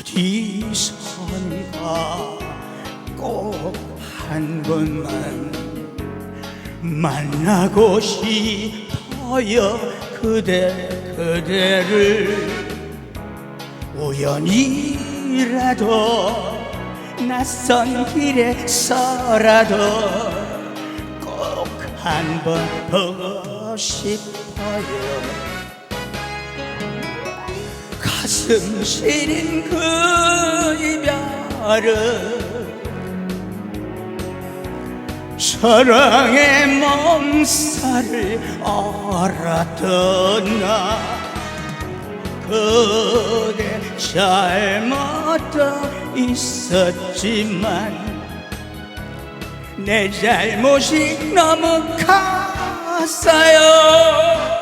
어디선가 꼭 한 번만 만나고 싶어요. 그대 그대를 우연이라도 낯선 길에서라도 꼭 한 번 보고 싶어요 가슴 시린 그 이별은 사랑의 몸살을 알았던 나 그대 잘못도 있었지만 내 잘못이 너무 컸어요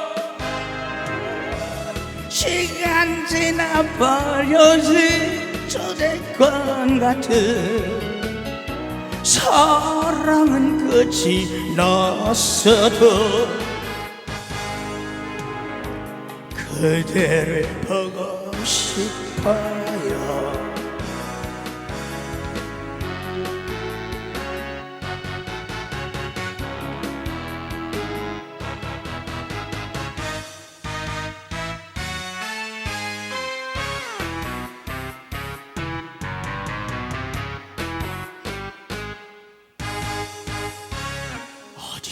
시간 지나 버려진 저대권 같은 사랑은 끝이 났어도 그대를 보고 싶어요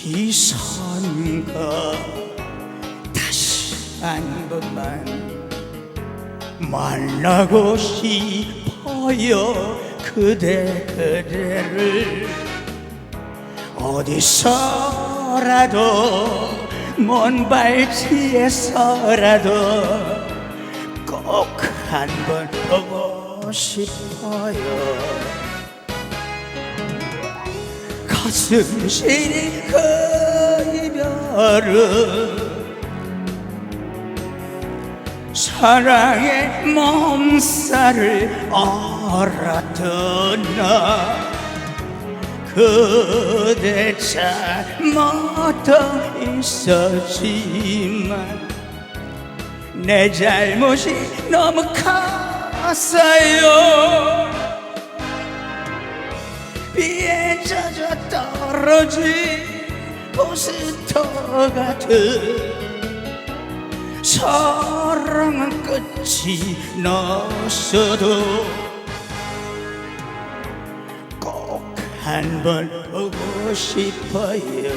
어디선가 다시 한 번만 만나고 싶어요. 그대 그대를 어디서라도 먼 발치에서라도 꼭 한 번 보고 싶어요 가슴 시린 그 이별은 사랑의 몸살을 알았던 나 그대 잘못도 있었지만 내 잘못이 너무 컸어요 비에 젖어 떨어진 포스터 같은 사랑은 끝이 났어도 꼭 한 번 보고 싶어요.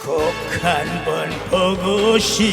꼭 한 번 보고 싶어요.